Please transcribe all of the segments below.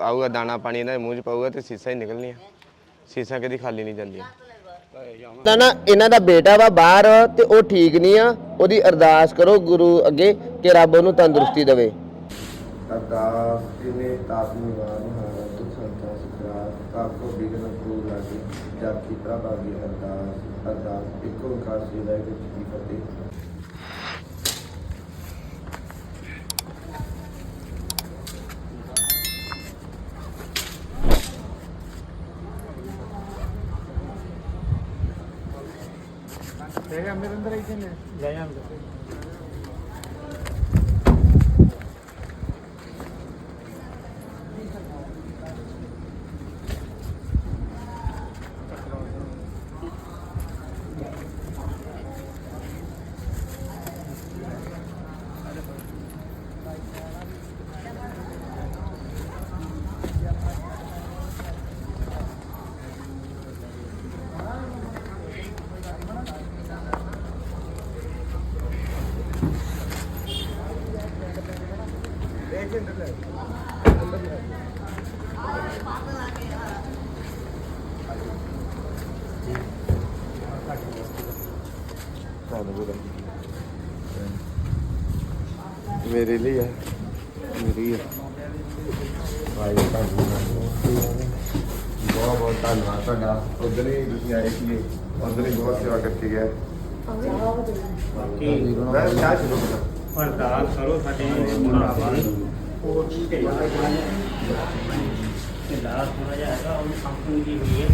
ਆਊਗਾ ਦਾਣਾ ਪਾਣੀ ਇਹਨਾਂ ਦੇ ਮੂੰਹ 'ਚ ਪਾਊਗਾ ਤੇ ਸੀਸਾਂ ਹੀ ਨਿਕਲਣੀਆਂ। ਸੀਸਾਂ ਕਦੀ ਖਾਲੀ ਨਹੀਂ ਜਾਂਦੀਆਂ। ਤਾਂ ਨਾ ਇਹਨਾਂ ਦਾ ਬੇਟਾ ਵਾ ਬਾਹਰ ਤੇ ਉਹ ਠੀਕ ਨਹੀਂ ਆ। ਉਹਦੀ ਅਰਦਾਸ ਕਰੋ ਗੁਰੂ ਅੱਗੇ ਕਿ ਰੱਬ ਉਹਨੂੰ ਤੰਦਰੁਸਤੀ ਦੇਵੇ। ਅਰਦਾਸ ਜਿਨੇ ਤਾਪ ਨਿਵਾਰਨ ਹਾਰਾ ਤੁ ਸੰਤਾ ਸਿਕਰਾ ਤਾਪ ਕੋ ਬਿਗਨ ਕੋ ਲਾਗੇ ਜਪ ਕੀ ਪ੍ਰਭਾਗੀ ਅਰਦਾਸ। ਅਰਦਾਸ ਇੱਕ ਓੰਕਾਰ ਸ੍ਰੀ ਵਾਹਿਗੁਰੂ ਮੇਰੇ ਲਈ ਹੈ ਮੇਰੀ ਹੈ ਭਾਈ ਬਹੁਤ ਬਹੁਤ ਧੰਨਵਾਦ ਤੁਹਾਡਾ ਉਧਰ ਹੀ ਤੁਸੀਂ ਆਏ ਸੀ ਉਧਰ ਹੀ ਬਹੁਤ ਸੇਵਾ ਕਰਕੇ ਗਏ ਮੈਂ ਚਾਹ ਸ਼ੁਰੂ ਕਰਾਂ ਅਰਦਾਸ ਕਰੋ ਸਾਡੇ ਭਰਾਵਾਂ ਦੀ ਉਹ ਢਿੱਲਾ ਢਿੱਲਾ ਥੋੜਾ ਜਿਹਾ ਹੈਗਾ ਉਹ ਕੰਪਨੀ ਦੀ ਹੋਈ ਹੈ।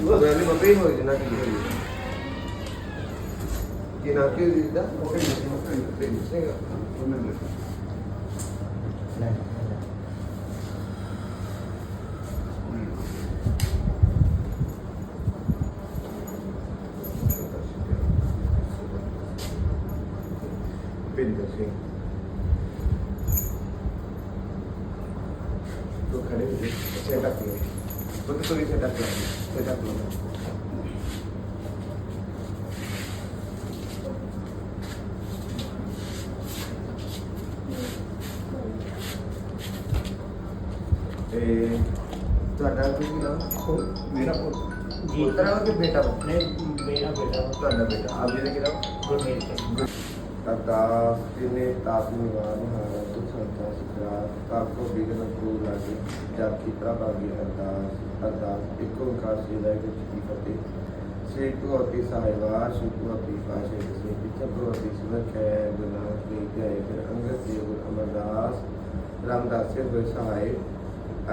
ਉਹ ਵੇਲੇ ਮੰਮੀ ਹੋਈ ਜਨਾ ਕੀ ਹੋਈ। ਕਿ ਨਾ ਕਿ ਦਾ ਉਹ ਕਿ ਨਹੀਂ ਸੇਗਾ ਬਿੰਦਰ ਸਿੰਘ तो खड़े हो सेटअप में तो तो भी सेटअप कर सेटअप लो ਤੇ ਤੁਹਾਡਾ ਕੀ ਨਾਮ ਮੇਰਾ ਜੀ ਪੁੱਤਰ ਹੈ ਕਿ ਬੇਟਾ ਵਾ? ਨਹੀਂ ਮੇਰਾ ਬੇਟਾ ਤੁਹਾਡਾ ਬੇਟਾ ਆਪ ਜੀ ਦਾ ਕਿਹੜਾ ਗੁਰਮੇਲ ਸਿੰਘ ਅਰਦਾਸ ਜਿਨੇ ਤਾਪ ਨਿਵਾਰਨ ਹਾਰਾ ਤੁ ਸੰਤਾ ਸਿਕਰਾ ਤਾਪ ਕੋ ਬਿਗਨ ਕੋ ਲਾਗੇ, ਜਪ ਪ੍ਰਭਾਗੀ ਅਰਦਾਸ। ਅਰਦਾਸ, ਇੱਕ ਓੰਕਾਰ ਸ੍ਰੀ ਵਾਹਿਗੁਰੂ ਜੀ ਕੀ ਫਤਿਹ। ਸ੍ਰੀ ਭਗਵਤੀ ਸਾਹਿਬਾ, ਸ੍ਰੀ ਭਗਵਤੀ ਪਾਸ਼ੇ ਸ੍ਰੀ ਪਿਤਾ ਭਗਵਤੀ ਸੁਨਖੈ ਗੁਨਾਹ ਕੀ ਜੈ ਫਿਰ ਅੰਗਦ ਦੇਵ ਗੁਰ ਅਮਰਦਾਸ। ਰਾਮਦਾਸ ਜੀ ਹੋਏ ਸਹਾਇ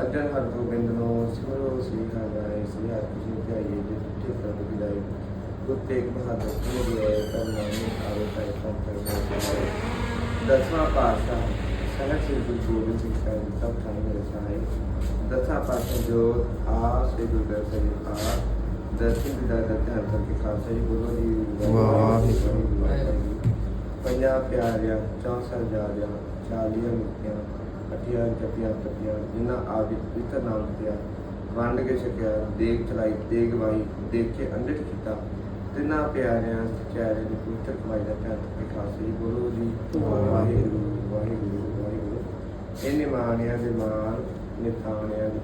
ਅਰਜਨ ਹਰ ਗੋਬਿੰਦ ਨੂੰ ਸਿਮਰੋ ਸ੍ਰੀ ਹਰਿ ਸ੍ਰੀ ਹਰਿ ਕ੍ਰਿਸ਼ਨ ਧਿਆਈਏ ਜਿਤ ਜਿਤ ਪ੍ਰਭੂ ਗੁਰ ਤੇਗ ਬਹਾਦਰ ਜੀ ਦੀ ਹੈ ਕਰਨਾਮੀ ਆਵੇ ਤਾਰੇ ਪੰਥ ਦੇ ਦਸਵਾਂ ਪਾਤਸ਼ਾਹ ਸਨਕ ਸ੍ਰੀ ਗੁਰੂ ਗੋਬਿੰਦ ਸਿੰਘ ਸਾਹਿਬ ਜੀ ਸਭ ਥਾਂ ਮੇਰੇ ਸਹਾਇ ਦਸਵਾਂ ਪਾਤਸ਼ਾਹ ਜੋ ਆ ਸ੍ਰੀ ਗੁਰੂ ਗ੍ਰੰਥ ਸਾਹਿਬ ਆ। ਦਰਸ਼ਨ ਦੀ ਦਾਦਾ ਧਿਆਨ ਕਰਕੇ ਖਾਲਸਾ ਜੀ ਬੋਲੋ ਜੀ ਵਾਹਿਗੁਰੂ ਪੰਜਾਂ ਪਿਆਰਿਆਂ ਚੌਸਠ ਜਾਰਿਆਂ ਚਾਲੀਆਂ ਮੁਕਤਿਆਂ ਅਠਿਆਂ ਜਪੀਆਂ ਤਪੀਆਂ ਜਿਨ੍ਹਾਂ ਆਦਿ ਪਵਿੱਤਰ ਨਾਮ ਪਿਆ ਵੰਡ ਕੇ ਛਕਿਆ ਦੇਖ ਚਲਾਈ ਦੇਗ ਵਾਈ ਦੇਖ ਕੇ ਅੰਡਿਤ ਕੀਤਾ। ਤਿੰਨਾਂ ਪਿਆਰਿਆਂ ਚਾਰੇ ਦੀ ਪਵਿੱਤਰ ਕਮਾਈ ਦਾ ਧਿਆਨ ਕੇ ਖਾਲਸਾ ਜੀ ਜੀ। ਵਾਹਿਗੁਰੂ ਵਾਹਿਗੁਰੂ ਵਾਹਿਗੁਰੂ। ਇਹਨੇ ਮਾਣਿਆਂ ਦੇ ਮਾਣ ਨਿਤਾਣਿਆਂ ਦੀ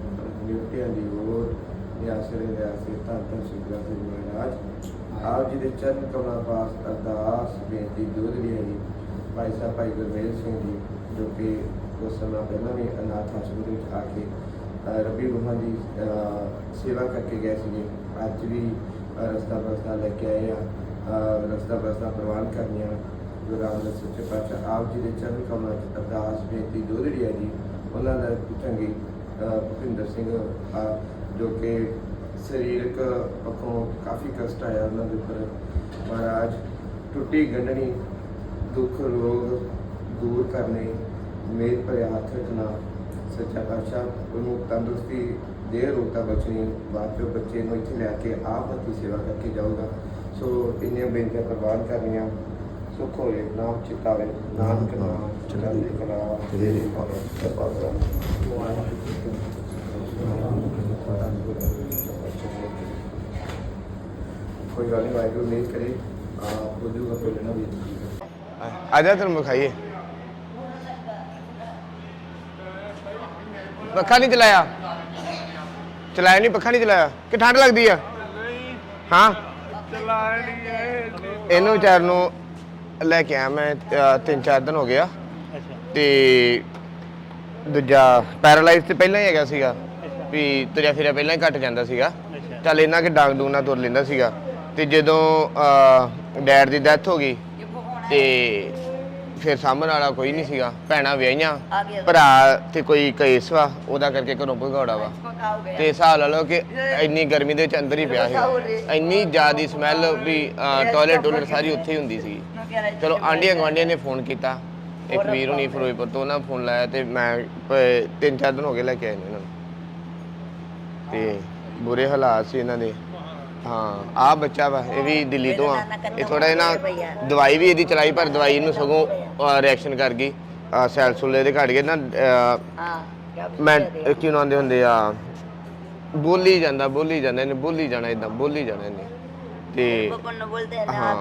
ਨਿਉਟਿਆਂ ਦੀ ਓਟ ਨਿਆਸਰੇ ਦੇ ਆਸੇ ਧੰਨ ਧੰਨ ਸ੍ਰੀ ਗੁਰੂ ਗ੍ਰੰਥ ਸਾਹਿਬ ਮਹਾਰਾਜ। ਆਪ ਜੀ ਦੇ ਚਰਨ ਕਮਲਾਂ ਪਾਸ ਅਰਦਾਸ ਬੇਨਤੀ ਦੂਰ ਰਹੀ ਹੈ ਜੀ ਭਾਈ ਸਾਹਿਬ ਭਾਈ ਗੁਰਮੇਲ ਸਿੰਘ ਜੀ ਜੋ ਕਿ ਉਸ ਸਮਾਂ ਪਹਿਲਾਂ ਵੀ ਅਨਾਥ ਆਸ਼ਰਮ ਦੇ ਵਿੱਚ ਆ ਕੇ ਰੱਬੀ ਗੁਹਾਂ ਦੀ ਸੇਵਾ ਕਰਕੇ ਗਏ ਸੀਗੇ। ਅੱਜ ਵੀ ਰਸਤਾ ਬਸਤਾ ਲੈ ਕੇ ਆਏ ਆ ਰਸਤਾ ਬਸਤਾ ਪ੍ਰਵਾਨ ਕਰਨੀਆਂ। ਗੁਰੂ ਦੇ ਸੱਚੇ ਪਾਤਸ਼ਾਹ ਆਪ ਜੀ ਦੇ ਚਰਨ ਕਮਲਾਂ 'ਚ ਅਰਦਾਸ ਬੇਨਤੀ ਦੂਰ ਹੈ ਜੀ ਉਹਨਾਂ ਦਾ ਪੁੱਛਾਂਗੇ। ਭੁਪਿੰਦਰ ਸਿੰਘ ਆ, ਜੋ ਕਿ ਸਰੀਰਕ ਪੱਖੋਂ ਕਾਫੀ ਕਸ਼ਟ ਆਇਆ ਉਹਨਾਂ ਦੇ ਉੱਪਰ। ਮਹਾਰਾਜ ਟੁੱਟੀ ਗੰਢਣੀ ਦੁੱਖ ਰੋਗ ਦੂਰ ਕਰਨੇ ਮੇਰ ਭਰੇ ਹੱਥ ਰੱਖਣਾ। ਸੱਚਾ ਪਾਤਸ਼ਾਹ ਉਹਨੂੰ ਤੰਦਰੁਸਤੀ ਦੇ ਰੋਗਤਾ ਬਚਣੀ ਬਾਅਦ ਚੋਂ ਬੱਚੇ ਨੂੰ ਇੱਥੇ ਲਿਆ ਕੇ ਆਪ ਹੱਥੀ ਸੇਵਾ ਕਰਕੇ ਜਾਊਗਾ ਸੋ ਇੰਨੀਆਂ ਬੇਨਤੀਆਂ ਪ੍ਰਵਾਨ ਕਰਨੀਆਂ ਸੁਖ ਹੋਏ ਨਾਮ ਚਿਤਾਵੇ ਨਾਨਕ ਨਾਮ ਚੜ੍ਹਦੀ ਕਲਾ ਤੇਰੇ ਪਾਸ ਕੋਈ ਗੱਲ ਨਹੀਂ ਵਾਹਿਗੁਰੂ ਨਹੀਂ ਕਰੇ ਆਪ ਹੋ ਜੂਗਾ ਪਹਿਲਾਂ ਵੀ ਆ- ਆ ਜਾ ਤੈਨੂੰ ਵਿਖਾਈਏ ਪੱਖਾ ਨਹੀਂ ਚਲਾਇਆ ਚਲਾਇਆ ਨਹੀਂ ਪੱਖਾ ਨਹੀਂ ਚਲਾਇਆ? ਕਿ ਠੰਡ ਲੱਗਦੀ ਆ? ਹਾਂ? ਇਹਨੂੰ ਵਿਚਾਰ ਨੂੰ ਲੈ ਕੇ ਆਇਆ ਮੈਂ ਅ, ਤਿੰਨ ਚਾਰ ਦਿਨ ਹੋ ਗਿਆ ਅੱਛਾ। ਤੇ ਦੂਜਾ ਪੈਰਾਲਾਈਜ਼ ਤੇ ਪਹਿਲਾਂ ਹੀ ਹੈਗਾ ਸੀਗਾ। ਵੀ ਤੁਰਿਆ ਫਿਰਿਆ ਪਹਿਲਾਂ ਹੀ ਘਟ ਜਾਂਦਾ ਸੀਗਾ। ਅੱਛਾ। ਚੱਲ ਇਹਨਾਂ ਕੇ ਡਾਂਗ ਡੂੰਗ ਨਾਲ ਤੁਰ ਲੈਂਦਾ ਸੀਗਾ। ਤੇ ਜਦੋਂ ਡੈਡ ਦੀ ਡੈਥ ਹੋ ਗਈ ਤੇ ਫਿਰ ਸਾਹਮਣ ਵਾਲਾ ਕੋਈ ਨਹੀਂ ਸੀਗਾ ਭੈਣਾਂ ਵਿਆਹੀਆਂ ਭਰਾ ਤੇ ਕੋਈ ਕੇਸ ਵਾ ਉਹਦਾ ਕਰਕੇ ਘਰੋਂ ਭਗੌੜਾ ਵਾ। ਤੇ ਹਿਸਾਬ ਲਾ ਲਓ ਕਿ ਇੰਨੀ ਗਰਮੀ ਦੇ ਵਿੱਚ ਅੰਦਰ ਹੀ ਪਿਆ ਸੀ। ਇੰਨੀ ਜ਼ਿਆਦੀ ਸਮੈਲ ਵੀ ਟਾਇਲਟ ਟੋਇਲਟ ਸਾਰੀ ਉੱਥੇ ਹੀ ਹੁੰਦੀ ਸੀ ਚਲੋ ਆਂਡੀਆਂ ਗਵਾਂਡੀਆਂ ਨੇ ਫੋਨ ਕੀਤਾ। ਇੱਕ ਵੀਰ ਹੁਣੀ ਫਿਰੋਜ਼ਪੁਰ ਤੋਂ ਉਹਨਾਂ ਫੋਨ ਲਾਇਆ ਤੇ ਮੈਂ ਪ- ਤਿੰਨ ਚਾਰ ਦਿਨ ਹੋ ਗਏ ਲੈ ਕੇ ਆਏ ਨੇ ਇਹਨਾਂ ਨੂੰ। ਤੇ ਬੁਰੇ ਹਾਲਾਤ ਸੀ ਇਹਨਾਂ ਦੇ। ਹਾਂ ਆ ਬੱਚਾ ਵਾ ਇਹ ਵੀ ਦਿੱਲੀ ਤੋਂ ਆ। ਇਹ ਥੋੜਾ ਜਿਹਾ ਨਾ ਦਵਾਈ ਵੀ ਇਹਦੀ ਚਲਾਈ ਪਰ ਦਵਾਈ ਇਹਨੂੰ ਸਗੋਂ ਰਿਐਕਸ਼ਨ ਕਰ ਗਈ। ਸੈਲ ਸੁਲ ਇਹਦੇ ਘਟ ਗਏ ਨਾ ਮੈਂ ਅਹ ਕੀ ਨਾਂਦੇ ਹੁੰਦੇ ਆ। ਬੋਲੀ ਜਾਂਦਾ ਬੋਲੀ ਜਾਂਦਾ ਇਹਨੇ ਬੋਲੀ ਜਾਣਾ ਇਦਾਂ ਬੋਲੀ ਜਾਣਾ ਇਹਨੇ। ਤੇ ਹਾਂ।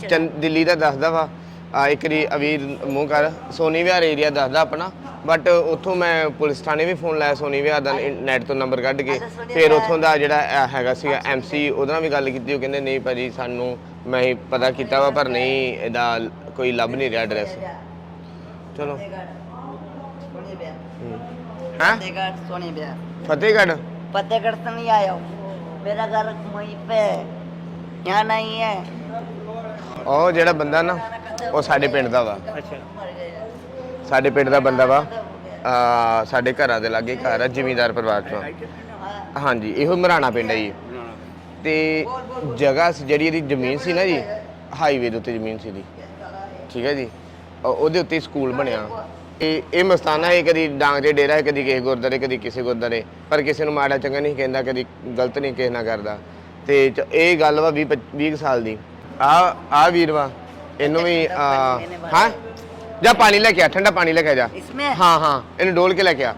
ਚੰਦ ਦਿੱਲੀ ਦਾ ਦੱਸਦਾ ਵਾ ਆ ਇੱਕਰੀ ਅਵੀਰ ਮੂੰਹ ਕਰ ਸੋਨੀ ਵਿਹਾਰ ਏਰੀਆ ਦੱਸਦਾ ਆਪਣਾ ਬਟ ਉੱਥੋਂ ਮੈਂ ਪੁਲਿਸ ਥਾਣੇ ਵੀ ਫੋਨ ਲਾਇਆ ਸੋਨੀ ਵਿਹਾਰ ਦਾ ਨੈਟ ਤੋਂ ਨੰਬਰ ਕੱਢ ਕੇ। ਫਿਰ ਉੱਥੋਂ ਦਾ ਜਿਹੜਾ ਹੈਗਾ ਸੀਗਾ ਐਮਸੀ ਉਹਦੇ ਵੀ ਗੱਲ ਕੀਤੀ ਉਹ ਕਹਿੰਦੇ ਨਹੀਂ ਭਾਜੀ ਸਾਨੂੰ ਮੈਂ ਹੀ ਪਤਾ ਕੀਤਾ ਵਾ ਪਰ ਨਹੀਂ ਇਹਦਾ ਕੋਈ ਲੱਭ ਨਹੀਂ ਰਿਹਾ ਐਡਰੈਸ ਚਲੋ। ਹਾਂ? ਫਤਿਹਗੜ੍ਹ ਤੋਂ ਨਹੀਂ ਆਇਆ ਮੇਰਾ ਘਰ ਮਈ ਪੇ ਯਾ ਨਹੀਂ ਹੈ। ਉਹ ਜਿਹੜਾ ਬੰਦਾ ਨਾ ਉਹ ਸਾਡੇ ਪਿੰਡ ਦਾ ਵਾ। ਅੱਛਾ। ਸਾਡੇ ਪਿੰਡ ਦਾ ਬੰਦਾ ਵਾ। ਆ ਸਾਡੇ ਘਰਾਂ ਦੇ ਲਾਗੇ ਘਰ ਆ ਜ਼ਿਮੀਂਦਾਰ ਪਰਿਵਾਰ ਚੋਂ। ਹਾਂਜੀ ਇਹੋ ਮਰਾਣਾ ਪਿੰਡ ਹੈ ਜੀ। ਤੇ ਜਗ੍ਹਾ ਸੀ ਜਿਹੜੀ ਇਹਦੀ ਜ਼ਮੀਨ ਸੀ ਨਾ ਜੀ ਹਾਈਵੇ ਦੇ ਉੱਤੇ ਜ਼ਮੀਨ ਸੀ ਦੀ ਠੀਕ ਹੈ ਜੀ? ਉਹ- ਉਹਦੇ ਉੱਤੇ ਸਕੂਲ ਬਣਿਆ। ਇਹ ਇਹ ਮਸਤਾਨਾ ਹੈ ਕਦੀ ਡਾਂਗ ਦੇ ਡੇਰਾ ਹੈ ਕਦੀ ਕਿਸੇ ਗੁਰਦਾਰੇ ਕਦੀ ਕਿਸੇ ਗੁਰਦਾਰੇ ਪਰ ਕਿਸੇ ਨੂੰ ਮਾੜਾ ਚੰਗਾ ਨਹੀਂ ਕਹਿੰਦਾ ਕਦੀ ਗਲਤ ਨਹੀਂ ਕਿਸੇ ਨਾਲ ਕਰਦਾ। ਤੇ ਚ- ਇਹ ਗੱਲ ਵਾ 20 20 ਸਾਲ ਦੀ। ਆ ਆ ਵੀਰ ਵਾ। ਇਹਨੂੰ ਵੀ ਆ, ਹਾਂ ਜਾ ਪਾਣੀ ਲੈ ਕੇ ਆ ਠੰਡਾ ਪਾਣੀ ਲੈ ਕੇ ਆ ਜਾ इसमें ਹਾਂ ਹਾਂ ਇਹਨੂੰ ਡੋਲ ਕੇ ਲੈ ਕੇ ਆ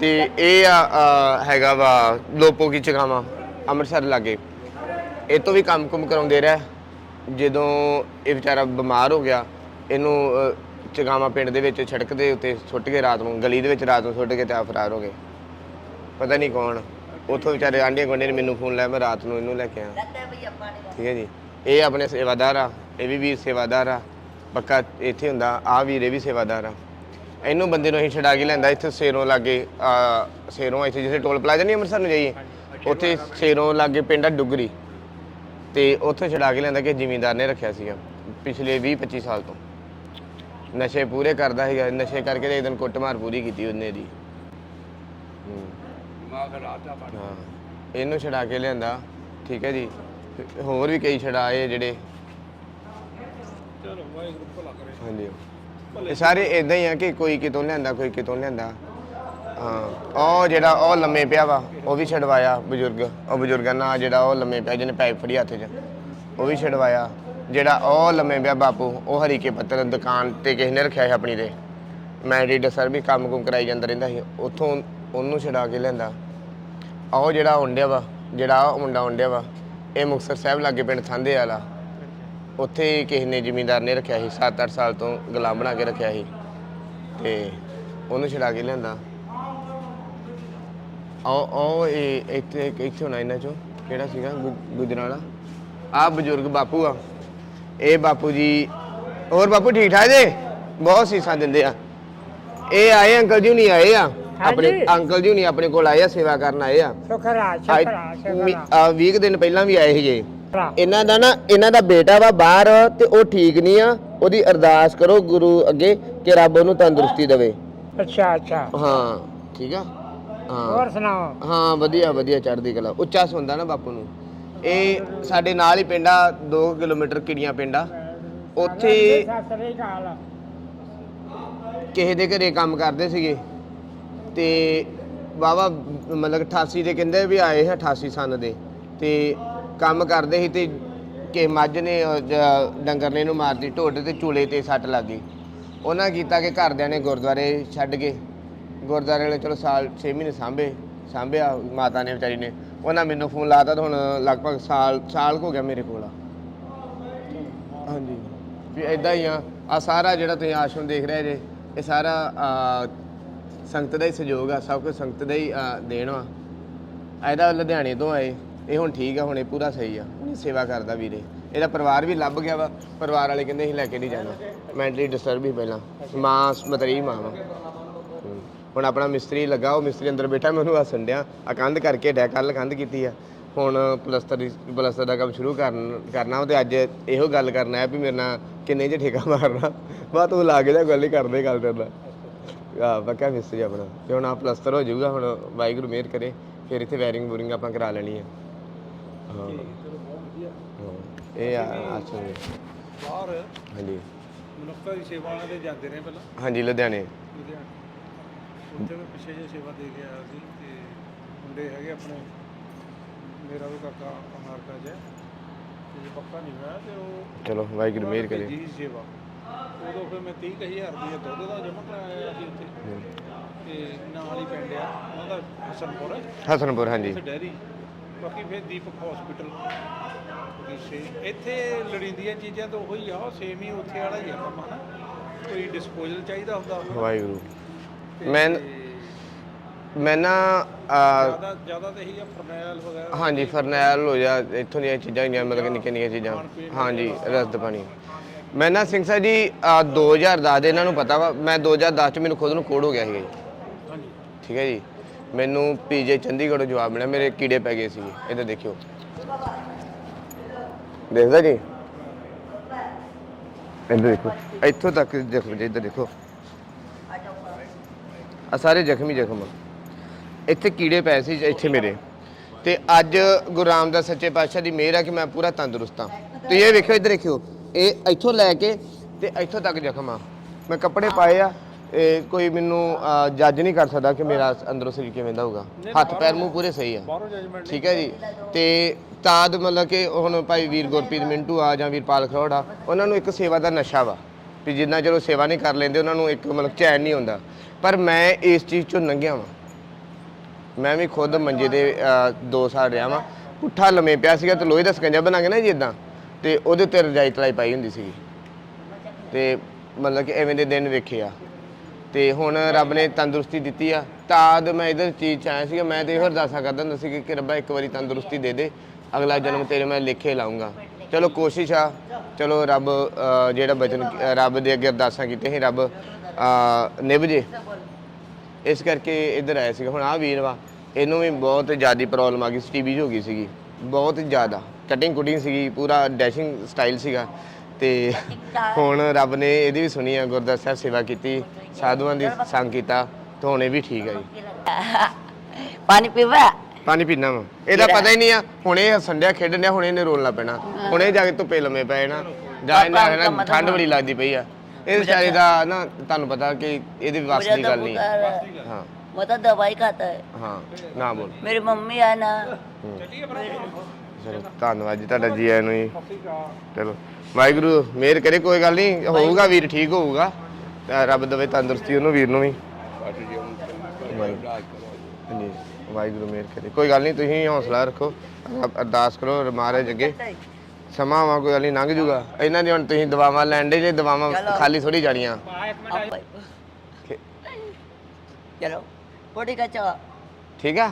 ਤੇ ਇਹ ਆ ਆ, ਹੈਗਾ ਵਾ ਲੋਪੋ ਕੀ ਚਗਾਵਾ ਅੰਮ੍ਰਿਤਸਰ ਲਾਗੇ ਇਹ ਤੋਂ ਵੀ ਕੰਮ ਕੁਮ ਕਰਾਉਂਦੇ ਰਿਹਾ ਜਦੋਂ ਇਹ ਵਿਚਾਰਾ ਬਿਮਾਰ ਹੋ ਗਿਆ ਇਹਨੂੰ ਅ, ਚਗਾਵਾ ਪਿੰਡ ਦੇ ਵਿੱਚ ਸੜਕ ਦੇ ਉੱਤੇ ਸੁੱਟ ਕੇ ਰਾਤ ਨੂੰ ਗਲੀ ਦੇ ਵਿੱਚ ਰਾਤ ਨੂੰ ਸੁੱਟ ਕੇ ਤੇ ਆ ਫਰਾਰ ਹੋ ਗਏ ਪਤਾ ਨਹੀਂ ਕੌਣ ਉੱਥੋਂ ਵਿਚਾਰੇ ਆਂਢੀਆਂ ਗੁਆਂਢੀਆਂ ਨੇ ਮੈਨੂੰ ਫੋਨ ਲਾਇਆ ਮੈਂ ਰਾਤ ਨੂੰ ਇਹਨੂੰ ਲੈ ਕੇ ਆਇਆ लगता है भैया पानी ਠੀਕ ਹੈ ਜੀ ਇਹ ਆਪਣੇ ਸੇਵਾਦਾਰ ਆ ਇਹ ਵੀ ਵੀਰ ਸੇਵਾਦਾਰ ਆ ਪੱਕਾ ਇੱਥੇ ਹੁੰਦਾ ਆ ਵੀਰ ਇਹ ਵੀ ਸੇਵਾਦਾਰ ਆ। ਇਹਨੂੰ ਬੰਦੇ ਨੂੰ ਅਸੀਂ ਛਡਾ ਕੇ ਲੈਂਦਾ ਇੱਥੇ ਸੇਰੋਂ ਲਾਗੇ ਆ ਸੇਰੋਂ ਇੱਥੇ ਜਿੱਥੇ ਟੋਲ ਪਲਾਜ਼ਾ ਨਹੀਂ ਅੰਮ੍ਰਿਤਸਰ ਨੂੰ ਜਾਈਏ ਉੱਥੇ ਸੇਰੋਂ ਲਾਗੇ ਪਿੰਡ ਆ ਡੁਗਰੀ। ਤੇ ਉੱਥੇ ਛਡਾ ਕੇ ਲੈਂਦਾ ਕਿ ਜ਼ਿਮੀਂਦਾਰ ਨੇ ਰੱਖਿਆ ਸੀਗਾ ਪਿਛਲੇ 20 25 ਸਾਲ ਤੋਂ। ਨਸ਼ੇ ਪੂਰੇ ਕਰਦਾ ਸੀਗਾ ਨਸ਼ੇ ਕਰਕੇ ਤੇ ਇੱਕ ਦਿਨ ਕੁੱਟਮਾਰ ਪੂਰੀ ਕੀਤੀ ਉਹਨੇ ਦੀ। ਹੂੰ। ਹਾਂ। ਇਹਨੂੰ ਛਡਾ ਕੇ ਲਿਆਂਦਾ ਠੀਕ ਹੈ ਜੀ। ਹੋਰ ਵੀ ਕਈ ਛਡਾਏ ਜਿਹੜੇ। ਹਾਂਜੀ। ਇਹ ਸਾਰੇ ਇਦਾਂ ਹੀ ਆ ਕਿ ਕੋਈ ਕਿਤੋਂ ਲਿਆਂਦਾ ਕੋਈ ਕਿਤੋਂ ਲਿਆਂਦਾ। ਹਾਂ ਉਹ ਜਿਹੜਾ ਉਹ ਲੰਮੇ ਪਿਆ ਵਾ ਉਹ ਵੀ ਛਡਵਾਇਆ ਬਜ਼ੁਰਗ ਉਹ ਬਜ਼ੁਰਗਾਂ ਨਾਲ ਜਿਹੜਾ ਉਹ ਲੰਮੇ ਪਿਆ ਜਿਹਨੇ ਪਾਈਪ ਫੜੀ ਹੱਥ 'ਚ ਉਹ ਵੀ ਛਡਵਾਇਆ। ਜਿਹੜਾ ਉਹ ਲੰਮੇ ਪਿਆ ਬਾਪੂ ਉਹ ਹਰੀਕੇ ਪੱਤਰ ਦੁਕਾਨ ਤੇ ਕਿਸੇ ਨੇ ਰੱਖਿਆ ਸੀ ਆਪਣੀ ਤੇ। ਮੈਂ ਰੀਡਰ ਸਰ ਵੀ ਕੰਮ ਕੁਮ ਕਰਾਈ ਜਾਂਦਾ ਰਹਿੰਦਾ ਸੀ ਉੱਥੋਂ ਉਹਨੂੰ ਛਡਾ ਕੇ ਲਿਆਂਦਾ। ਆਹ ਜਿਹੜਾ ਹੁੰਡਿਆ ਵਾ ਜਿਹੜਾ ਆਹ ਮੁੰਡਾ ਹੁੰਡਿਆ ਵਾ ਇਹ ਮੁਕਤਸਰ ਸਾਹਿਬ ਲਾਗੇ ਪਿੰਡ ਥਾਂਦੇ ਵਾਲਾ। ਉੱਥੇ ਹੀ ਕਿਸੇ ਨੇ ਜ਼ਿਮੀਂਦਾਰ ਨੇ ਰੱਖਿਆ ਸੀ 7-8 ਸਾਲ ਤੋਂ ਗੁਲਾਮ ਬਣਾ ਕੇ ਰੱਖਿਆ ਸੀ। ਤੇ ਉਹਨੂੰ ਛਡਾ ਕੇ ਲਿਆਂਦਾ। ਆਓ ਆਓ ਇਹ ਇੱਥੇ ਇੱਥੇ ਹੋਣਾ ਇਹਨਾਂ ਚੋਂ। ਕਿਹੜਾ ਸੀਗਾ? ਗੁ- ਗੁਜਰਾਲਾ ਆ ਬਜ਼ੁਰਗ ਬਾਪੂ ਆ। ਇਹ ਬਾਪੂ ਜੀ, ਹੋਰ ਬਾਪੂ ਠੀਕ ਠਾਕ ਜੇ? ਬਹੁਤ ਸੀਸਾਂ ਦਿੰਦੇ ਆ। ਇਹ ਆਏ, ਅੰਕਲ ਜੀ ਨਹੀਂ ਆਏ ਆ। ਆਪਣੇ ਅੰਕਲ ਜੀ ਨਹੀਂ ਆਪਣੇ ਕੋਲ ਆਏ ਆ ਸੇਵਾ ਕਰਨ ਆਏ ਆ। ਸ਼ੁਕਰਾ ਅੱਜ ਸ਼ੁਕਰਾ ਮੀ- ਸ਼ੁਕਰਾ ਆ। 20 ਕੁ ਦਿਨ ਪਹਿਲਾਂ ਵੀ ਆਏ ਸੀਗੇ। ਇਹਨਾਂ ਦਾ ਨਾ ਇਹਨਾਂ ਦਾ ਬੇਟਾ ਵਾ ਬਾਹਰ ਤੇ ਉਹ ਠੀਕ ਨਹੀਂ ਆ। ਉਹਦੀ ਅਰਦਾਸ ਕਰੋ ਗੁਰੂ ਅੱਗੇ ਕਿ ਰੱਬ ਉਹਨੂੰ ਤੰਦਰੁਸਤੀ ਦੇਵੇ। ਅੱਛਾ ਅੱਛਾ। ਹਾਂ ਠੀਕ ਆ? ਹਾਂ। ਹੋਰ ਸੁਣਾਓ? ਹਾਂ ਵਧੀਆ ਵਧੀਆ ਚੜ੍ਹਦੀ ਕਲਾ। ਉੱਚਾ ਸੁਣਦਾ ਨਾ ਬਾਪੂ ਨੂੰ। ਇਹ ਸਾਡੇ ਨਾਲ ਹੀ ਪਿੰਡ ਆ 2 ਕਿਲੋਮੀਟਰ ਕਿੜੀਆਂ ਪਿੰਡ ਉੱਥੇ ਕਿਸੇ ਦੇ ਘਰੇ ਕੰਮ ਕਰਦੇ ਸੀਗੇ। ਤੇ ਵਾਵਾ ਮਤਲਬ 88 ਦੇ ਕਹਿੰਦੇ ਵੀ ਆਏ ਹੈ 88 ਸਨ ਦੇ। ਤੇ ਕੰਮ ਕਰਦੇ ਸੀ ਤੇ ਕਿ ਮੱਝ ਨੇ ਅਹ, ਜ- ਡੰਗਰ ਨੇ ਇਹਨੂੰ ਮਾਰਦੀ ਢੋਡ ਤੇ ਚੂਲੇ ਤੇ ਸੱਟ ਲੱਗ ਗਈ। ਉਹਨਾਂ ਕੀਤਾ ਕਿ ਘਰਦਿਆਂ ਨੇ ਗੁਰਦੁਆਰੇ ਛੱਡ ਕੇ ਗੁਰਦੁਆਰੇ ਵਾਲੇ ਚਲੋ ਸਾਲ 6 ਮਹੀਨੇ ਸਾਂਭੇ ਸਾਂਭਿਆ ਮਾਤਾ ਨੇ ਵਿਚਾਰੀ ਨੇ। ਉਹਨਾਂ ਮੈਨੂੰ ਫੋਨ ਲਾਤਾ ਤਾਂ ਹੁਣ ਲਗਭਗ ਸਾਲ ਸਾਲ ਕੁ ਹੋ ਗਿਆ ਮੇਰੇ ਕੋਲ ਆ। ਹਾਂਜੀ। ਵੀ ਇਦਾਂ ਹੀ ਆ। ਆ ਸਾਰਾ ਜਿਹੜਾ ਤੁਸੀਂ ਆਸ਼ਰਮ ਦੇਖ ਰਹੇ ਜੇ ਇਹ ਸਾਰਾ ਆ, ਸੰਗਤ ਦਾ ਹੀ ਸਹਿਯੋਗ ਆ, ਸਭ ਕੁਝ ਸੰਗਤ ਦਾ ਹੀ ਦੇਣ ਵਾ। ਇਹਦਾ ਲੁਧਿਆਣੇ ਤੋਂ ਆਏ, ਇਹ ਹੁਣ ਠੀਕ ਆ, ਹੁਣ ਇਹ ਪੂਰਾ ਸਹੀ ਆ। ਇਹ ਸੇਵਾ ਕਰਦਾ ਵੀਰੇ। ਇਹਦਾ ਪਰਿਵਾਰ ਵੀ ਲੱਭ ਗਿਆ ਵਾ। ਪਰਿਵਾਰ ਵਾਲੇ ਕਹਿੰਦੇ ਅਸੀਂ ਲੈ ਕੇ ਨਹੀਂ ਜਾਣਾ। ਮੈਂਟਲੀ ਡਿਸਟਰਬ ਹੀ ਪਹਿਲਾਂ। ਮਾਂ, ਮਤਰੀ ਮਾਂ ਵਾ। ਹੁਣ ਆਪਣਾ ਮਿਸਤਰੀ ਲੱਗਾ, ਉਹ ਮਿਸਤਰੀ ਅੰਦਰ ਬੈਠਾ ਮੈਨੂੰ ਹੱਸਣ ਡਿਆ। ਆ ਕੰਧ ਕਰਕੇ ਡੈ ਕੱਲ ਕੰਧ ਕੀਤੀ ਆ। ਹੁਣ ਪਲਸਤਰ ਦੀ, ਪਲਸਤਰ ਦਾ ਕੰਮ ਸ਼ੁਰੂ ਕਰਨ, ਕਰਨਾ ਵਾ ਤੇ ਅੱਜ ਇਹੋ ਗੱਲ ਕਰਨਾ ਹੈ ਵੀ ਮੇਰੇ ਨਾਲ ਕਿੰਨੇ ਜੇ ਠੇਕਾ ਮਾਰਨਾ। ਬਾ ਤੂੰ ਲੱਗ ਜਾ, ਗੱਲ ਹੀ ਕਰਦੇ ਗੱਲ ਕਰਦਾ ਆ ਪੱਕਾ ਮਿਸਤਰੀ ਆਪਣਾ? ਤੇ ਹੁਣ ਆ ਪਲਸਤਰ ਹੋ ਜਾਊਗਾ ਹੁਣ ਵਾਹਿਗੁਰੂ ਮਿਹਰ ਕਰੇ ਫਿਰ ਇੱਥੇ ਵਾਇਰਿੰਗ ਬੂਰਿੰਗ ਆਪਾਂ ਕਰਾ ਲੈਣੀ ਆ। ਹਾਂ। ਹਾਂ। ਇਹ ਆ ਆਸਨ ਬਾਹਰ ਹਾਂਜੀ। ਮਨੁੱਖਤਾ ਦੀ ਸੇਵਾ ਦੇ ਜਾਂਦੇ ਰਹੇ ਪਹਿਲਾਂ? ਹਾਂਜੀ ਲੁਧਿਆਣੇ। ਲੁਧਿਆਣੇ। ਉੱਥੇ ਮੈਂ ਪਿੱਛੇ ਜੇ ਸੇਵਾ ਦੇ ਕੇ ਆਇਆ ਸੀ ਤੇ ਮੁੰਡੇ ਹੈਗੇ ਆਪਣੇ ਮੇਰਾ ਵੀ ਕਾਕਾ ਅਮਰੀਕਾ 'ਚ ਹੈ ਤੇ ਜੇ ਪੱਕਾ ਨਹੀਂ ਹੋਇਆ ਤੇ ਉਹ ਚਲੋ ਵਾਹਿਗੁਰੂ ਮਿਹਰ ਕਰੇ। ਸੇਵਾ। ਉਦੋਂ ਫਿਰ ਮੈਂ 30000 ਰੁਪਏ ਦੁੱਧ ਦਾ ਜਮ੍ਹਾਂ ਕਰਾਇਆ ਸੀ ਉੱਥੇ ਹੂੰ। ਤੇ ਨਾਲ ਹੀ ਪਿੰਡ ਆ ਉਹਨਾਂ ਦਾ ਹਸਨਪੁਰ। ਹਸਨਪੁਰ ਹਾਂਜੀ। ਉੱਥੇ ਡੈਰੀ। ਬਾਕੀ ਫਿਰ ਦੀਪਕ ਹਸਪੀਟਲ ਇੱਥੇ ਲੜੀਂਦੀਆਂ ਚੀਜ਼ਾਂ ਤਾਂ ਉਹੀ ਆ ਸੇਮ ਹੀ ਉੱਥੇ ਵਾਲਾ ਹੀ ਆ ਕੰਮ ਹਨਾ। ਕੋਈ ਡਿਸਪੋਜ਼ਲ ਚਾਹੀਦਾ ਹੁੰਦਾ ਵਾਹਿਗੁਰੂ। ਮੈਂ ਮੈਂ ਨਾ ਜ਼ਿਆਦਾ ਜ਼ਿਆਦਾ ਤਾਂ ਇਹੀ ਆ ਫਰਨੈਲ ਵਗੈਰਾ। ਹਾਂਜੀ ਫਰਨੈਲ ਹੋ ਜਾ ਇੱਥੋਂ ਦੀਆਂ ਚੀਜ਼ਾਂ ਹੁੰਦੀਆਂ ਮਤਲਬ ਕਿ ਨਿੱਕੀਆਂ ਨਿੱਕੀਆਂ ਚੀਜ਼ਾਂ ਹਾਂਜੀ ਰਸਦ ਪਾਣੀ। ਮੈਂ ਨਾ ਸਿੰਘ ਸਾਹਿਬ ਜੀ ਆ, 2010 ਦੇ ਇਹਨਾਂ ਨੂੰ ਪਤਾ ਵਾ ਮੈਂ 2010 ਚ ਮੈਨੂੰ ਖੁਦ ਨੂੰ ਕੋਡ ਹੋ ਗਿਆ ਸੀਗਾ ਜੀ। ਹਾਂਜੀ। ਠੀਕ ਹੈ ਜੀ। ਮੈਨੂੰ ਪੀਜੇ ਚੰਡੀਗੜ੍ਹੋਂ ਜਵਾਬ ਮਿਲਿਆ ਮੇਰੇ ਕੀੜੇ ਪੈ ਗਏ ਸੀਗੇ ਇੱਧਰ ਦੇਖਿਓ। ਦੇਖਦਾ ਜੀ ਇੱਧਰ ਦੇਖੋ ਇੱਥੋਂ ਤੱਕ ਦੇਖੋ ਜੀ ਇੱਧਰ ਦੇਖੋ। ਆ ਸਾਰੇ ਜ਼ਖਮੀ ਜ਼ਖਮ ਆ। ਇੱਥੇ ਕੀੜੇ ਪਏ ਸੀ ਇੱਥੇ ਮੇਰੇ। ਤੇ ਅੱਜ ਗੁਰੂ ਰਾਮਦਾਸ ਸੱਚੇ ਪਾਤਸ਼ਾਹ ਦੀ ਮਿਹਰ ਆ ਕਿ ਮੈਂ ਪੂਰਾ ਤੰਦਰੁਸਤ ਆ ਤੇ ਇਹ ਵੇਖਿਓ ਇੱਧਰ ਦੇਖਿਓ। ਇਹ ਇੱਥੋਂ ਲੈ ਕੇ ਤੇ ਇੱਥੋਂ ਤੱਕ ਜ਼ਖਮ ਆ। ਮੈਂ ਕੱਪੜੇ ਪਾਏ ਆ ਇਹ ਕੋਈ ਮੈਨੂੰ ਜੱਜ ਨਹੀਂ ਕਰ ਸਕਦਾ ਕਿ ਮੇਰਾ ਅੰਦਰੋਂ ਸਰੀਰ ਕਿਵੇਂ ਦਾ ਹੋਊਗਾ। ਹੱਥ ਪੈਰ ਮੂੰਹ ਪੂਰੇ ਸਹੀ ਆ। ਬਾਹਰੋਂ ਜਜਮੈਂਟ ਠੀਕ ਹੈ ਜੀ। ਤੇ ਤਾਦ ਮਤਲਬ ਕਿ ਹੁਣ ਭਾਈ ਵੀਰ ਗੁਰਪ੍ਰੀਤ ਮਿੰਟੂ ਆ ਜਾਂ ਵੀਰਪਾਲ ਖਰੋੜ ਆ ਉਹਨਾਂ ਨੂੰ ਇੱਕ ਸੇਵਾ ਦਾ ਨਸ਼ਾ ਵਾ। ਵੀ ਜਿੰਨਾ ਚਿਰ ਉਹ ਸੇਵਾ ਨਹੀਂ ਕਰ ਲੈਂਦੇ ਉਹਨਾਂ ਨੂੰ ਇੱਕ ਮਤਲਬ ਚੈਨ ਨਹੀਂ ਹੁੰਦਾ। ਪਰ ਮੈਂ ਇਸ ਚੀਜ਼ ਚੋਂ ਲੰਘਿਆ ਵਾਂ। ਮੈਂ ਵੀ ਖੁਦ ਮੰਜੇ ਦੇ 2 ਸਾਲ ਰਿਹਾ ਵਾਂ। ਪੁੱਠਾ ਲੰਮੇ ਪਿਆ ਸੀਗਾ ਤੇ ਲੋਹੇ ਦਾ ਸਕੰਜਾ ਬਣਾ ਕੇ ਨਾ ਜੀ ਇਦਾਂ ਤੇ ਉਹਦੇ ਉੱਤੇ ਰਜਾਈ ਤਲਾਈ ਪਾਈ ਹੁੰਦੀ ਸੀਗੀ। ਤੇ ਮਤਲਬ ਕਿ ਐਵੇਂ ਦੇ ਦਿਨ ਵੇਖੇ ਆ। ਤੇ ਹੁਣ ਰੱਬ ਨੇ ਤੰਦਰੁਸਤੀ ਦਿੱਤੀ ਆ। ਤਾਦ ਮੈਂ ਇਧਰ ਚੀਜ਼ ਚ ਆਇਆ ਸੀਗਾ, ਮੈਂ ਤੇ ਇਹੋ ਅਰਦਾਸਾਂ ਕਰਦਾ ਹੁੰਦਾ ਸੀ ਕਿ ਰੱਬਾ ਇੱਕ ਵਾਰੀ ਤੰਦਰੁਸਤੀ ਦੇ ਦੇ, ਅਗਲਾ ਜਨਮ ਤੇਰੇ ਮੈਂ ਲਿਖੇ ਲਾਉਂਗਾ ਚਲੋ ਕੋਸ਼ਿਸ਼ ਆ, ਚਲੋ ਰੱਬ ਜਿਹੜਾ ਬਚਨ ਰੱਬ ਦੇ ਅੱਗੇ ਅਰਦਾਸਾਂ ਕੀਤੇ ਸੀ, ਰੱਬ ਨਿਭ ਜੇ। ਇਸ ਕਰਕੇ ਇੱਧਰ ਆਇਆ ਸੀਗਾ। ਹੁਣ ਆ ਵੀਰਵਾ, ਇਹਨੂੰ ਵੀ ਬਹੁਤ ਜ਼ਿਆਦਾ ਪ੍ਰੋਬਲਮ ਆ ਗਈ ਸੀ ਸਟੀਬੀ ਹੋ ਗਈ ਸੀਗੀ। ਬਹੁਤ ਜ਼ਿਆਦਾ। ਕਟਿੰਗ ਕੁਟਿੰਗ ਸੀਗੀ ਪੂਰਾ ਡੈਸ਼ਿੰਗ ਸਟਾਈਲ ਸੀਗਾ। ਤੇ ਹੁਣ ਰੱਬ ਨੇ ਇਹਦੀ ਵੀ ਸੁਣੀ ਆ ਗੁਰਦੁਆਰਾ ਸਾਹਿਬ ਸੇਵਾ ਕੀਤੀ ਸਾਧੂਆਂ ਦੀ ਸੰਗ ਕੀਤਾ ਤੇ ਹੁਣ ਇਹ ਵੀ ਠੀਕ ਆ ਜੀ। ਪਾਣੀ ਪੀਵਾ? ਪਾਣੀ ਪੀਣਾ ਵਾ। ਇਹਦਾ ਪਤਾ ਹੀ ਨਹੀਂ ਆ ਹੁਣ ਇਹ ਹੱਸਣ ਖੇਡਣ ਡਿਆ ਹੁਣ ਇਹਨੇ ਰੋਲਣਾ ਪੈਣਾ। ਹੁਣ ਇਹ ਜਾ ਕੇ ਧੁੱਪੇ ਲੰਮੇ ਪਏ ਨਾ ਜਾ ਇਹਨਾਂ ਹੈ ਠੰਡ ਬੜੀ ਲੱਗਦੀ ਪਈ ਆ। ਇਹ ਵਿਚਾਰੇ ਦਾ ਨਾ ਤੁਹਾਨੂੰ ਪਤਾ ਕਿ ਇਹਦੀ ਵਾਸ ਦੀ ਗੱਲ ਨਹੀਂ। ਹਾਂ ਮੈਂ ਦਵਾਈ ਖਾਤਾ ਹੈ ਹਾਂ ਨਾ ਬੋਲ। ਮੇਰੀ ਮੰਮੀ ਆ ਨਾ। ਚਲੀਏ ਧੰਨਵਾਦ ਜੀ ਤੁਹਾਡਾ ਜੀ ਆਇਆਂ ਨੂੰ ਜੀ। ਚਲੋ ਵਾਹਿਗੁਰੂ ਮਿਹਰ ਕਰੇ ਕੋਈ ਗੱਲ ਨਹੀਂ ਹੋਊਗਾ ਵੀਰ ਠੀਕ ਹੋਊਗਾ। ਤਾਂ ਰੱਬ ਦਵੇ ਤੰਦਰੁਸਤੀ ਉਹਨੂੰ ਵੀਰ ਨੂੰ ਵੀ। ਵਾਹਿਗੁਰੂ ਮਿਹਰ ਕਰੇ। ਕੋਈ ਗੱਲ ਨਹੀਂ ਤੁਸੀਂ ਹੌਸਲਾ ਰੱਖੋ ਅਰਦਾਸ ਕਰੋ ਮਹਾਰਾਜ ਅੱਗੇ। ਸਮਾਂ ਵਾ ਕੋਈ ਗੱਲ ਨਹੀਂ ਲੰਘ ਜੂਗਾ। ਇਹਨਾਂ ਦੀ ਹੁਣ ਤੁਸੀਂ ਦਵਾਵਾਂ ਲੈਣ ਦੇ ਜੇ ਦਵਾਵਾਂ ਖਾਲੀ ਥੋੜੀ ਜਾਣੀਆਂ। ਚਲੋ ਠੀਕ ਆ?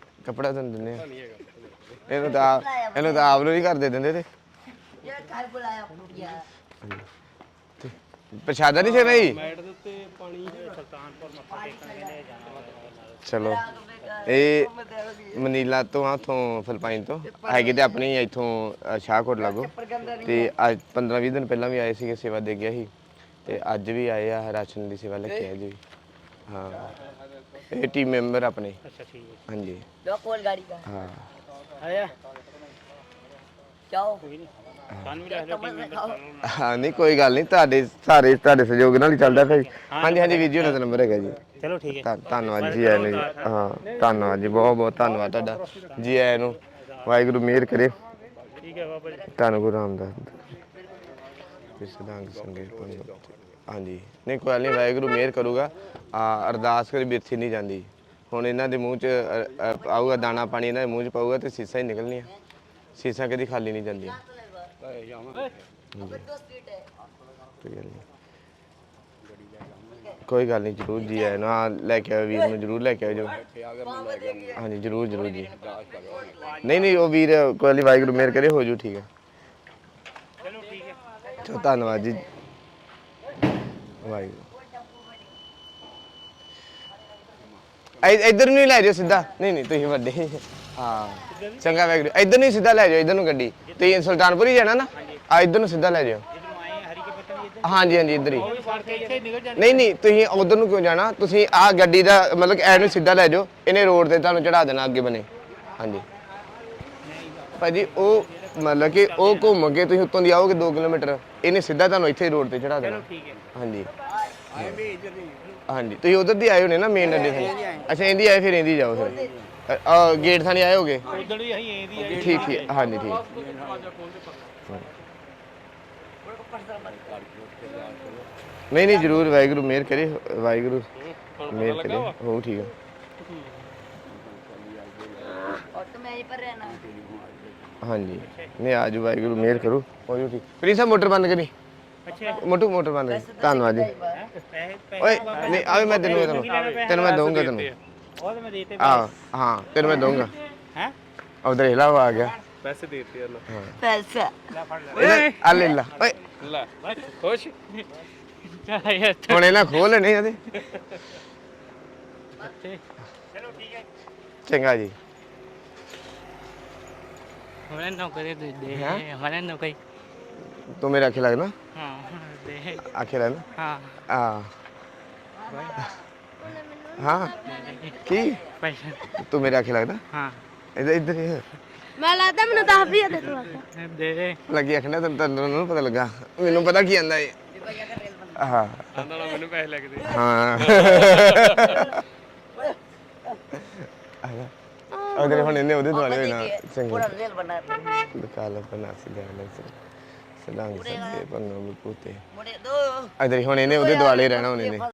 ਕਪੜਾ ਤੁਹਾਨੂੰ ਦਿੰਦੇ ਇਹਨੂੰ ਤਾਂ ਇਹਨੂੰ ਤਾਂ ਆਪ ਨੂੰ ਹੀ ਘਰ ਦੇ ਦਿੰਦੇ ਤੇ। ਜਿਹੜਾ ਘਰ ਬੁਲਾਇਆ ਕੁੜੀਆ ਪ੍ਰਸ਼ਾਦਾ ਨਹੀਂ ਛਕਣਾ ਜੀ ਚਲੋ। ਇਹ ਮਨੀਲਾ ਤੋਂ ਆ ਤੋਂ ਫਿਲਪਾਈਨ ਤੋਂ। ਹੈਗੇ ਤੇ ਆਪਣੀ ਇੱਥੋਂ ਅ, ਸ਼ਾਹਕੋਟ ਲਾਗੋ। ਤੇ ਅੱਜ 15 20 ਦਿਨ ਪਹਿਲਾਂ ਵੀ ਆਏ ਸੀਗੇ ਸੇਵਾ ਦੇ ਗਿਆ ਸੀ ਤੇ ਅੱਜ ਵੀ ਆਏ ਆ ਰਾਸ਼ਨ ਦੀ ਸੇਵਾ ਲੈ ਕੇ ਆਏ ਜੀ। ਹਾਂ। ਇਹ ਟੀਮ ਮੈਂਬਰ ਆਪਣੇ ਅੱਛਾ ਠੀਕ ਹੈ ਹਾਂਜੀ दो कोल गाड़ी का ਹਾਂ ਆਇਆ ਜਾਓ ਸਾਨੂੰ ਵੀ ਕਮਲ ਦਿਖਾਓ ਹਾਂ ਨਹੀਂ ਕੋਈ ਗੱਲ ਨਹੀਂ ਤੁਹਾਡੇ ਸਾਰੇ ਤੁਹਾਡੇ ਸਹਿਯੋਗ ਨਾਲ ਹੀ ਚੱਲਦਾ ਫਿਰ ਹਾਂਜੀ ਹਾਂਜੀ ਵੀਰ ਜੀ ਉਹਨਾਂ ਦਾ ਨੰਬਰ ਹੈਗਾ ਜੀ ਚਲੋ ਠੀਕ ਹੈ ਧੰਨ- ਧੰਨਵਾਦ ਜੀ ਆਇਆਂ ਨੂੰ ਜੀ ਹਾਂ ਧੰਨਵਾਦ ਜੀ ਬਹੁਤ ਬਹੁਤ ਧੰਨਵਾਦ ਤੁਹਾਡਾ ਜੀ ਆਇਆਂ ਨੂੰ ਵਾਹਿਗੁਰੂ ਮਿਹਰ ਕਰੇ ਠੀਕ ਹੈ ਬਾਬਾ ਜੀ ਧੰਨ ਗੁਰੂ ਰਾਮਦਾਸ ਜੀ ਸਿਧਾਂਗ ਸੰਗੇ ਪੰਗਤ। ਹਾਂਜੀ ਨਹੀਂ ਕੋਈ ਗੱਲ ਨਹੀਂ ਵਾਹਿਗੁਰੂ ਮਿਹਰ ਕਰੂਗਾ। ਆ ਅਰਦਾਸ ਕਰੀ ਬਿਰਥੀ ਨਹੀਂ ਜਾਂਦੀ। ਹੁਣ ਇਹਨਾਂ ਦੇ ਮੂੰਹ 'ਚ ਅ, ਅ, ਆਊਗਾ ਦਾਣਾ ਪਾਣੀ ਇਹਨਾਂ ਦੇ ਮੂੰਹ 'ਚ ਪਾਊਗਾ ਤੇ ਸੀਸਾਂ ਹੀ ਨਿਕਲਣੀਆਂ। ਸੀਸਾਂ ਕਦੀ ਖਾਲੀ ਨਹੀਂ ਜਾਂਦੀਆਂ। ਕੋਈ ਗੱਲ ਨਹੀਂ ਕੋਈ ਗੱਲ ਨਹੀਂ ਜਰੂਰ ਜੀ ਆਇਆਂ ਨੂੰ ਹਾਂ ਲੈ ਕੇ ਆਓ ਵੀਰ ਨੂੰ ਜਰੂਰ ਲੈ ਕੇ ਆਓ ਜੋ। ਹਾਂਜੀ ਜਰੂਰ ਜਰੂਰ ਜੀ। ਨਹੀਂ ਨਹੀਂ ਉਹ ਵੀਰ ਕੋਈ ਗੱਲ ਵਾਹਿਗੁਰੂ ਮਿਹਰ ਕਰੇ ਹੋ ਜੂ ਠੀਕ ਹੈ। ਚਲੋ ਠੀਕ ਹੈ। ਚਲੋ ਧੰਨਵਾਦ ਜੀ। ਵਾਹਿਗੁਰੂ। ਇੱਧਰ ਨੂੰ ਲੈ ਜਾਓ ਸਿੱਧਾ। ਨਹੀਂ ਨਹੀਂ ਤੁਸੀਂ ਵੱਡੇ। ਹਾਂ। ਚੰਗਾ ਵਾਹਿਗੁਰੂ ਇੱਧਰ ਨੂੰ ਸਿੱਧਾ ਲੈ ਜਾਓ ਇੱਧਰ ਨੂੰ ਗੱਡੀ। ਤੁਸੀਂ ਸੁਲਤਾਨਪੁਰ ਹੀ ਜਾਣਾ ਨਾ? ਆ ਇੱਧਰ ਨੂੰ ਸਿੱਧਾ ਲੈ ਜਾਓ। ਹਾਂਜੀ ਹਾਂਜੀ ਇੱਧਰ ਹੀ। ਨਹੀਂ ਨਹੀਂ ਤੁਸੀਂ ਉਧਰ ਨੂੰ ਕਿਉਂ ਜਾਣਾ? ਤੁਸੀਂ ਆ ਗੱਡੀ ਦਾ ਮਤਲਬ ਐਡ ਨੂੰ ਸਿੱਧਾ ਲੈ ਜਾਓ। ਇਹਨੇ ਰੋਡ ਤੇ ਤੁਹਾਨੂੰ ਚੜਾ ਦੇਣਾ ਅੱਗੇ ਬਨੇ। ਹਾਂਜੀ। ਭਾਜੀ ਉਹ ਮਤਲਬ ਕਿ ਉਹ ਘੁੰਮ ਕੇ ਤੁਸੀਂ ਉੱਤੋਂ ਦੀ ਆਓਗੇ 2 ਕਿਲੋਮੀਟਰ ਇਹਨੇ ਸਿੱਧਾ ਤੁਹਾਨੂੰ ਇੱਥੇ ਰੋਡ ਤੇ ਚੜਾ ਦੇਣਾ। ਹਾਂਜੀ। ਹਾਂਜੀ ਤੁਸੀਂ ਉਧਰ ਦੀ ਆਏ ਹੋਣੇ ਨਾ ਮੇਨ ਅੱਡੇ ਤੋਂ? ਅੱਛਾ ਇਹਦੀ ਆਏ ਫਿਰ ਇਹਦੀ ਜਾਓ ਫਿਰ। ਆ ਗੇਟ ਥਾਣੀ ਆਏ ਹੋਗੇ? ਉਦੋਂ ਹੀ ਅਸੀਂ ਇਹਦੀ ਆਏ। ਠੀਕ ਠੀਕ ਹਾਂਜੀ ਠੀਕ। ਨਹੀਂ ਨਹੀਂ ਜਰੂਰ ਵਾਹਿਗੁਰੂ ਮਿਹਰ ਕਰੇ ਵਾਹਿਗੁਰੂ ਮਿਹਰ ਕਰੇ। ਹੋ ਠੀਕ ਹੈ ਔਰ ਤੁਮ ਇਹ ਪਰ ਰਹਿਣਾ ਹਾਂਜੀ। ਨਹੀਂ ਆਜੋ ਵਾਹਿਗੁਰੂ ਮਿਹਰ ਕਰੋ। ਹੋ ਜੂ ਠੀਕ। ਪ੍ਰੀਤ ਸਾਹਿਬ ਮੋਟਰ ਬੰਦ ਕਰੀ। ਅੱਛਾ। ਮੋਟੂ ਮੋਟਰ ਬੰਦ ਕਰੀ। ਧੰਨਵਾਦ ਜੀ। ਪੈਸੇ ਪੈਸੇ ਓਏ ਨਹੀਂ ਆਵੇ ਮੈਂ ਤੈਨੂੰ ਤੈਨੂੰ ਤੈਨੂੰ ਮੈਂ ਦਊਂਗਾ ਤੈਨੂੰ। ਉਹ ਤਾਂ ਮੈਂ ਦੇਤੇ ਆ ਹਾਂ ਤੈਨੂੰ ਮੈਂ ਦਊਂਗਾ। ਹੈ? ਉਧਰ ਹਿਲਾ ਆ ਗਿਆ। ਪੈਸੇ ਦੇ ਦਿੱਤੇ ਇਹਨਾਂ पैसा ਲੈ ਫੜ ਲੈ। ਆ ਲੈ ਲਾ। ਓਏ। ਲੈ ਖੁਸ਼। ਹੁਣ ਇਹਨਾਂ ਖੋਲ ਲੈਣੇ ਇਹਦੇ। ਚਲੋ ਠੀਕ ਹੈ। ਚੰਗਾ ਜੀ। हमारे नौकरी दे दे हाँ? हमारे नौकरी ਤੂੰ ਮੇਰੇ ਆਖੇ ਲੱਗਣਾ हाँ दे ਆਖੇ ਲੱਗਣਾ हाँ ਆ ਹਾਂ ਕੀ पैसा ਤੂੰ ਮੇਰੇ ਆਖੇ ਲੱਗਦਾ हाँ ਇੱਧਰ ਇੱਧਰ ਹੀ ਹੈ। ਮੈਂ ਲੱਗਦਾ ਮੈਨੂੰ 10 ਰੁਪਏ ਦੇ ਤੂੰ दे ਲੱਗੀ ਆਖਣਾ ਤੈਨੂੰ ਤੈਨੂੰ ਨਹੀਂ ਪਤਾ ਲੱਗਾ ਮੈਨੂੰ ਪਤਾ ਕੀ ਆਂਦਾ ਏ ਹਾਂ ਆਂਦਾ ਨਾ ਮੈਨੂੰ ਪੈਸੇ ਲੈ ਕੇ ਦੇ ਹਾਂ ਅਗਰ ਹੁਣ ਇਹਨੇ ਉਹਦੇ ਦੁਆਲੇ ਹੋਣਾ ਚੰਗਾ पूरा रेल बना है ਕਾਲਾ ਬਣਾ ਸੀ ਦੇਣਾ ਸੀ ਸਦਾਂਗ ਸਦੇ ਪੰਨੋ ਬੁੱਤੇ मुड़े दो ਅਦਰ ਹੁਣ ਇਹਨੇ ਉਹਦੇ ਦੁਆਲੇ ਰਹਿਣਾ ਹੁਣ ਇਹਨੇ